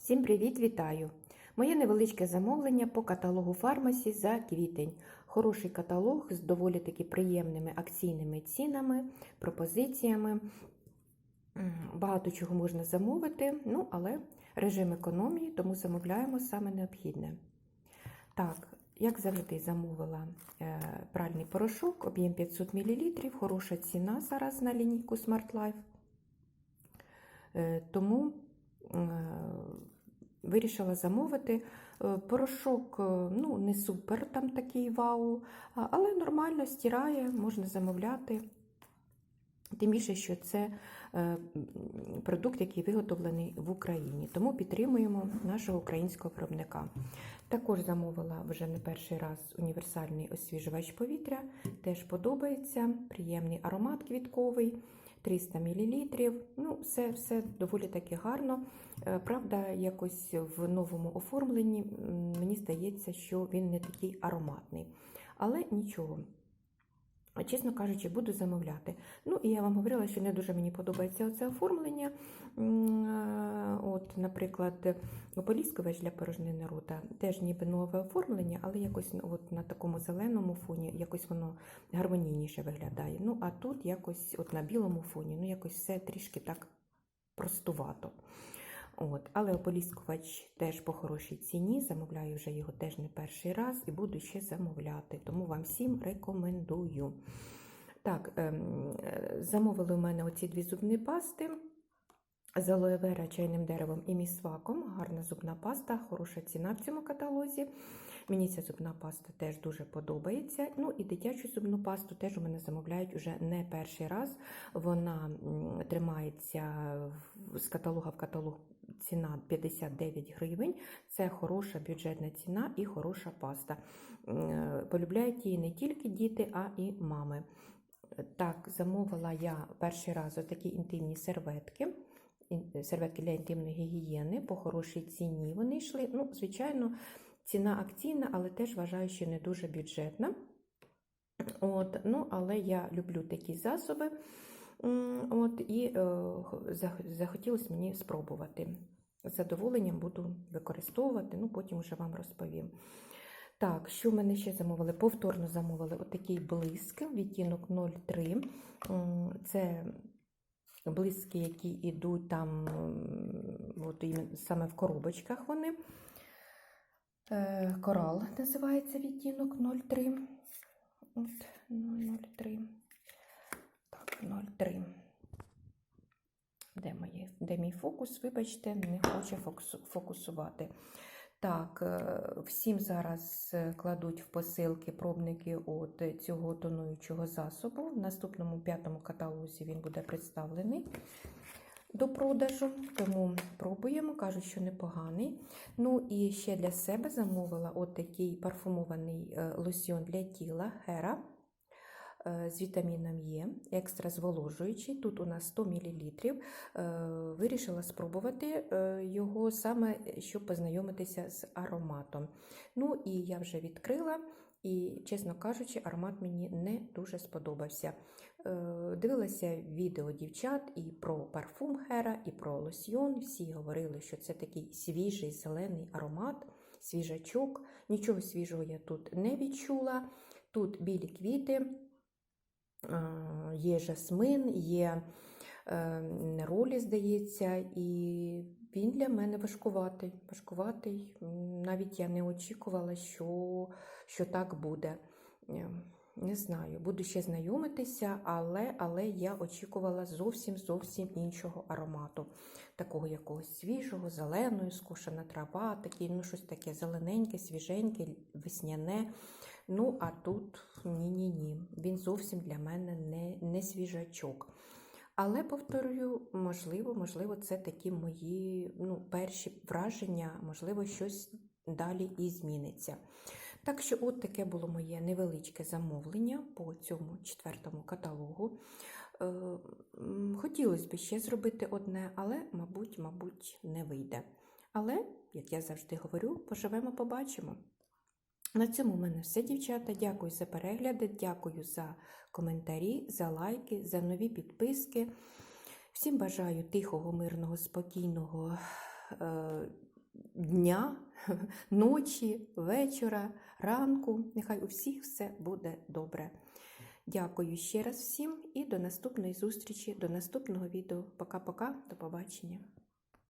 Всім привіт, вітаю! Моє невеличке замовлення по каталогу фармасі за квітень. Хороший каталог з доволі таки приємними акційними цінами, пропозиціями. Багато чого можна замовити, ну але режим економії, тому замовляємо саме необхідне. Так, як завжди, замовила е, пральний порошок, об'єм 500 мл, хороша ціна зараз на лінійку Smart Life. Е, Тому вирішила замовити. Е, Порошок е, ну, не супер там такий вау, але нормально стирає, можна замовляти. Тим більше, що це е, продукт, який виготовлений в Україні. Тому підтримуємо нашого українського виробника. Також замовила вже не перший раз універсальний освіжувач повітря. Теж подобається. Приємний аромат квітковий, 300 мл. Ну, все, все доволі таки гарно. Е, Правда, якось в новому оформленні мені здається, що він не такий ароматний. Але нічого. Чесно кажучи, буду замовляти. Ну, і я вам говорила, що не дуже мені подобається оце оформлення. От, наприклад, ополіскувач для порожнини рота теж ніби нове оформлення, але якось ну, от на такому зеленому фоні якось воно гармонійніше виглядає. Ну, а тут якось от на білому фоні, ну якось все трішки так простувато. От, але ополіскувач теж по хорошій ціні. Замовляю вже його теж не перший раз і буду ще замовляти. Тому вам всім рекомендую. Так, ем, е, замовили у мене оці дві зубні пасти. З алоe вера, чайним деревом і місваком. Гарна зубна паста, хороша ціна в цьому каталозі. Мені ця зубна паста теж дуже подобається. Ну і дитячу зубну пасту теж у мене замовляють уже не перший раз. Вона тримається з каталога в каталог. Ціна 59 гривень. Це хороша бюджетна ціна і хороша паста. Полюбляють її не тільки діти, а і мами. Так, замовила я перший раз такі інтимні серветки. Ін- Серветки для інтимної гігієни по хорошій ціні вони йшли. Ну, звичайно, ціна акційна, але теж вважаю, що не дуже бюджетна. От, ну, але я люблю такі засоби. От, і е, захотілося мені спробувати. З задоволенням буду використовувати, ну потім вже вам розповім. Так, що в мене ще замовили? Повторно замовили отакий блиск, відтінок 03. Це блиски, які йдуть там от, саме в коробочках вони. Е, Корал називається відтінок 03. От, ну, 03. Так, 03. Де, де мій фокус? Вибачте, не хоче фокусувати. Так, е, всім зараз е, кладуть в посилки пробники от цього тонуючого засобу. В наступному п'ятому каталозі він буде представлений до продажу, тому пробуємо, кажуть, що непоганий. Ну і ще для себе замовила от такий парфумований е, лосьйон для тіла е, з вітаміном Е, екстра зволожуючий. Тут у нас 100 мл. Вирішила спробувати е, його саме, щоб познайомитися з ароматом. Ну і я вже відкрила. І, чесно кажучи, аромат мені не дуже сподобався. Е, Дивилася відео дівчат і про парфум Хера, і про лосьйон. Всі говорили, що це такий свіжий зелений аромат, свіжачок. Нічого свіжого я тут не відчула. Тут білі квіти, е, є жасмин, є е, неролі, здається, і він для мене важкуватий. важкуватий. Навіть я не очікувала, що, що так буде. Е, Не знаю, буду ще знайомитися, але, але я очікувала зовсім зовсім іншого аромату. Такого якогось свіжого, зеленої, скошена трава, такий, ну щось таке зелененьке, свіженьке, весняне. Ну, а тут ні-ні-ні. Він зовсім для мене не, не свіжачок. Але повторюю, можливо, можливо, це такі мої ну, перші враження, можливо, щось далі і зміниться. Так що, от таке було моє невеличке замовлення по цьому четвертому каталогу. Е, Хотілося б ще зробити одне, але, мабуть, мабуть, не вийде. Але, як я завжди говорю, поживемо, побачимо. На цьому в мене все, дівчата. Дякую за перегляди, дякую за коментарі, за лайки, за нові підписки. Всім бажаю тихого, мирного, спокійного е, дня, ночі, вечора, ранку. Нехай у всіх все буде добре. Дякую ще раз всім і до наступної зустрічі, до наступного відео. Пока-пока, до побачення.